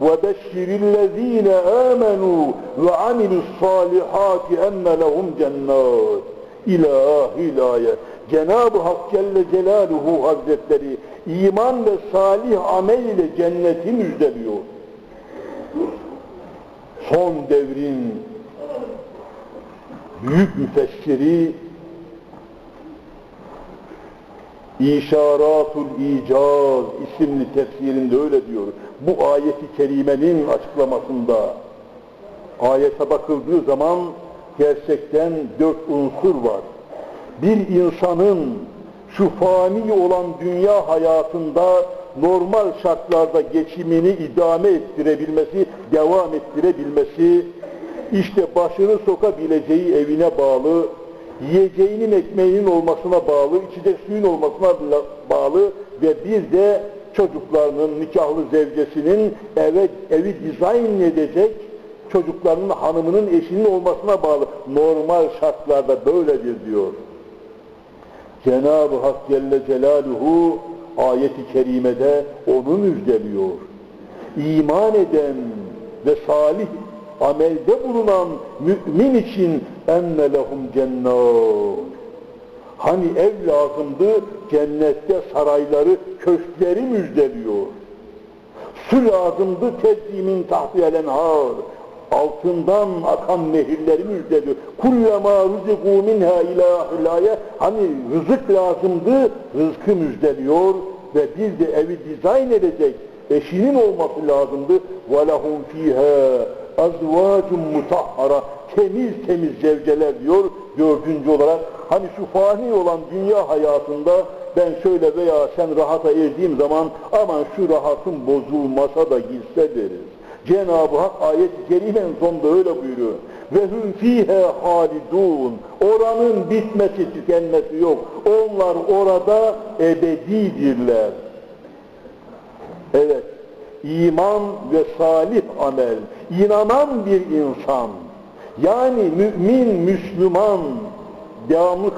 وَبَشِّرِ الَّذ۪ينَ آمَنُوا وَعَمِلُوا الصَّالِحَاتِ اَنَّ لَهُمْ جَنَّاتٍ İlahil ayet. Cenab-ı Hak Celle Celaluhu Hazretleri iman ve salih amel ile cenneti müjdeliyor. Son devrin büyük müfessiri İşaratul İcaz isimli tefsirinde öyle diyor. Bu ayeti kerimenin açıklamasında ayete bakıldığı zaman gerçekten dört unsur var. Bir insanın şu fani olan dünya hayatında normal şartlarda geçimini idame ettirebilmesi, devam ettirebilmesi, işte başını sokabileceği evine bağlı, yiyeceğinin ekmeğinin olmasına bağlı, içecek suyun olmasına bağlı ve bir de çocuklarının, nikahlı zevcesinin eve, evi dizayn edecek çocuklarının, hanımının, eşinin olmasına bağlı. Normal şartlarda böyledir diyor. Cenab-ı Hak Celle Celaluhu ayeti kerimede onu müjdeliyor. İman eden ve salih amelde bulunan mümin için enne lehum cennet. Hani ev lazımdı, cennette sarayları, köşkleri müjdeliyor. Su lazımdı, tezzimin tahtiyel enhar. Altından akan nehirleri müjdeliyor. Kullama rızıkû minha ilâhillâye. Hani rızık lazımdı, rızkı müjdeliyor ve bir de evi dizayn edecek eşinin olması lazımdı. وَلَهُمْ ف۪يهَا azvacun mutahhara temiz temiz zevceler diyor dördüncü olarak hani şu fani olan dünya hayatında ben şöyle veya sen rahata erdiğim zaman aman şu rahatın bozulmasa da gitse deriz. Cenab-ı Hak ayet-i kerimenin sonunda öyle buyuruyor. Ve hum fihe halidun. Oranın bitmesi, tükenmesi yok. Onlar orada ebedidirler. Evet iman ve salih amel, inanan bir insan, yani mümin, Müslüman, devamlı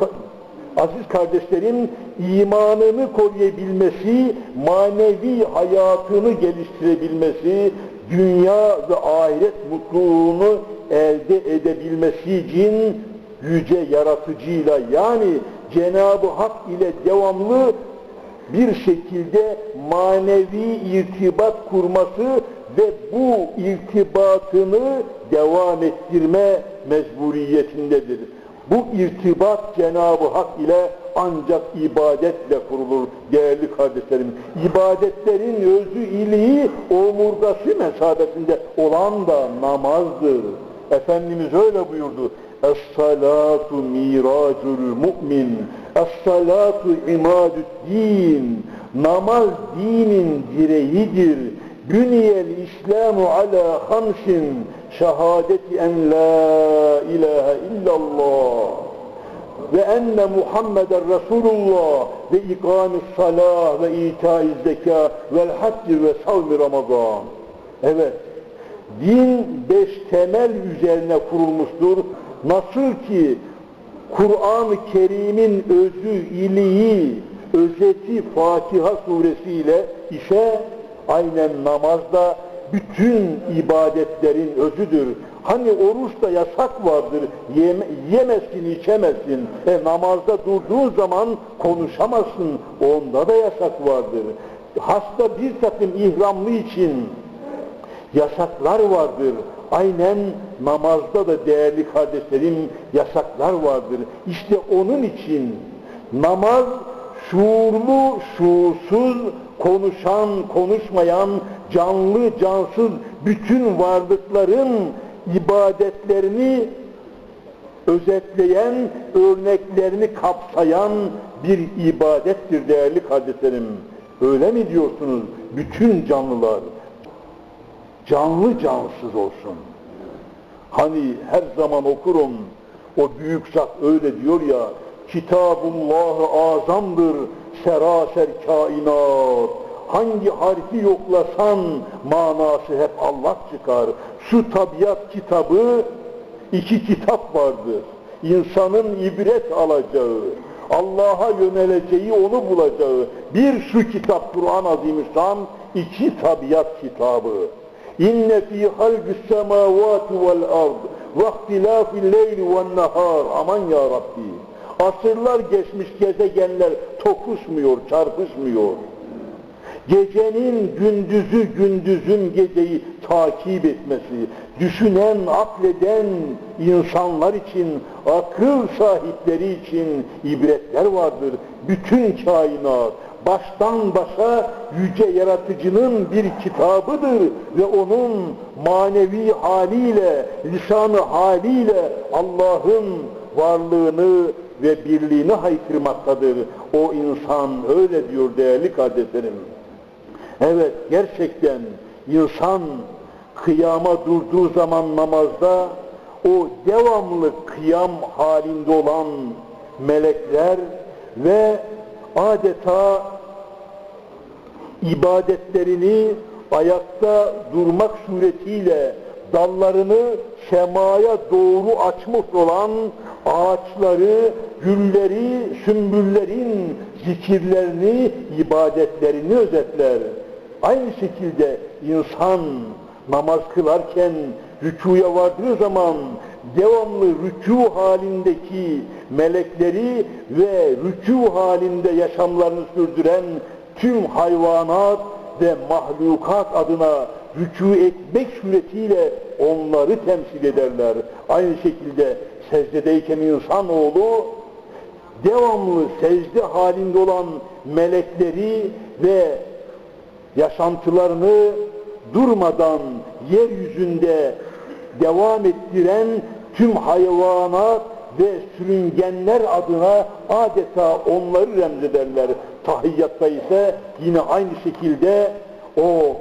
aziz kardeşlerim imanını koruyabilmesi, manevi hayatını geliştirebilmesi, dünya ve ahiret mutluluğunu elde edebilmesi için yüce yaratıcıyla yani Cenab-ı Hak ile devamlı bir şekilde manevi irtibat kurması ve bu irtibatını devam ettirme mecburiyetindedir. Bu irtibat Cenab-ı Hak ile ancak ibadetle kurulur değerli kardeşlerim. İbadetlerin özü iliği omurgası mesabesinde olan da namazdır. Efendimiz öyle buyurdu. Es-salatu miracul mu'min. Es-salatu imadü din. Namaz dinin direğidir. Büniyel İslamu ala hamsin. Şehadeti en la ilahe illallah ve enne Muhammeden Resulullah ve ikamis salah ve itaiz zeka vel hacci ve savmi Ramazan. Evet, din beş temel üzerine kurulmuştur. Nasıl ki Kur'an-ı Kerim'in özü, iliği, özeti Fatiha suresiyle ise aynen namazda bütün ibadetlerin özüdür. Hani oruçta yasak vardır, yeme, yemezsin, içemezsin. E, namazda durduğun zaman konuşamazsın, onda da yasak vardır. Hasta bir takım ihramlı için yasaklar vardır. Aynen namazda da değerli kardeşlerim yasaklar vardır. İşte onun için namaz şuurlu, şuursuz, konuşan, konuşmayan, canlı, cansız bütün varlıkların ibadetlerini özetleyen, örneklerini kapsayan bir ibadettir değerli kardeşlerim. Öyle mi diyorsunuz? Bütün canlılar canlı cansız olsun. Hani her zaman okurum, o büyük zat öyle diyor ya, Kitabullah-ı azamdır, seraser kainat. Hangi harfi yoklasan manası hep Allah çıkar. Şu tabiat kitabı iki kitap vardır. İnsanın ibret alacağı, Allah'a yöneleceği, onu bulacağı bir şu kitap Kur'an-ı Azimüşşan, iki tabiat kitabı. İnne fî halgis semâvâti vel ard ve ihtilâfil leyli ven nehâr. Aman ya Rabbi. Asırlar geçmiş gezegenler tokuşmuyor, çarpışmıyor. Gecenin gündüzü gündüzün geceyi takip etmesi, düşünen, akleden insanlar için, akıl sahipleri için ibretler vardır. Bütün kainat, baştan başa yüce yaratıcının bir kitabıdır ve onun manevi haliyle, lisanı haliyle Allah'ın varlığını ve birliğini haykırmaktadır. O insan öyle diyor değerli kardeşlerim. Evet gerçekten insan kıyama durduğu zaman namazda o devamlı kıyam halinde olan melekler ve adeta ibadetlerini ayakta durmak suretiyle dallarını semaya doğru açmış olan ağaçları, gülleri, sümbüllerin zikirlerini, ibadetlerini özetler. Aynı şekilde insan namaz kılarken rükuya vardığı zaman devamlı rükû halindeki melekleri ve rükû halinde yaşamlarını sürdüren tüm hayvanat ve mahlukat adına rükû etmek suretiyle onları temsil ederler. Aynı şekilde secdedeyken insanoğlu devamlı secde halinde olan melekleri ve yaşantılarını durmadan yeryüzünde devam ettiren tüm hayvanat ve sürüngenler adına adeta onları remzederler. Tahiyyatta ise yine aynı şekilde o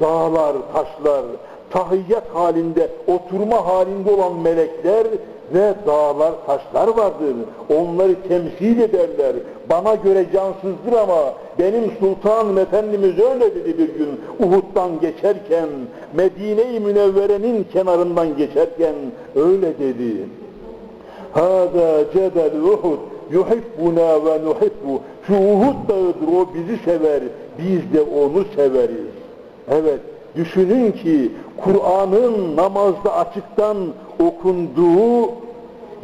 dağlar, taşlar, tahiyyat halinde, oturma halinde olan melekler ve dağlar, taşlar vardır. Onları temsil ederler. Bana göre cansızdır ama benim sultanım Efendimiz öyle dedi bir gün Uhud'dan geçerken, Medine-i Münevvere'nin kenarından geçerken öyle dedi. Hâzâ cebel Uhud yuhibbuna ve nuhibbu. Şu Uhud dağıdır, o bizi sever, biz de onu severiz. Evet, düşünün ki Kur'an'ın namazda açıktan okunduğu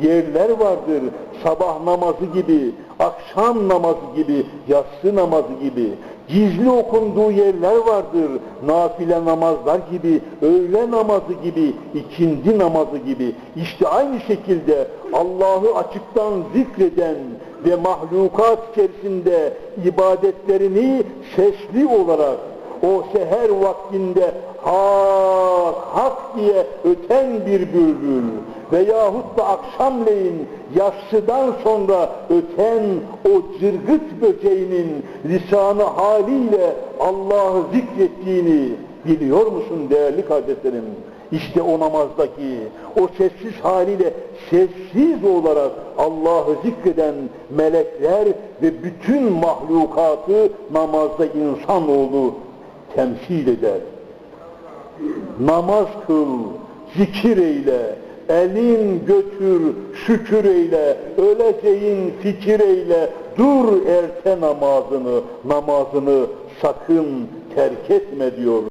yerler vardır. Sabah namazı gibi, akşam namazı gibi, yatsı namazı gibi. Gizli okunduğu yerler vardır. Nafile namazlar gibi, öğle namazı gibi, ikindi namazı gibi. İşte aynı şekilde Allah'ı açıktan zikreden ve mahlukat içerisinde ibadetlerini sesli olarak o seher vaktinde hak hak diye öten bir bülbül veyahut da akşamleyin yatsıdan sonra öten o cırgıt böceğinin lisanı haliyle Allah'ı zikrettiğini biliyor musun değerli kardeşlerim? İşte o namazdaki o sessiz haliyle sessiz olarak Allah'ı zikreden melekler ve bütün mahlukatı namazda insanoğlu temsil eder. Namaz kıl, zikir eyle, elin götür, şükür eyle, öleceğin fikir eyle, dur erte namazını, namazını sakın terk etme diyor.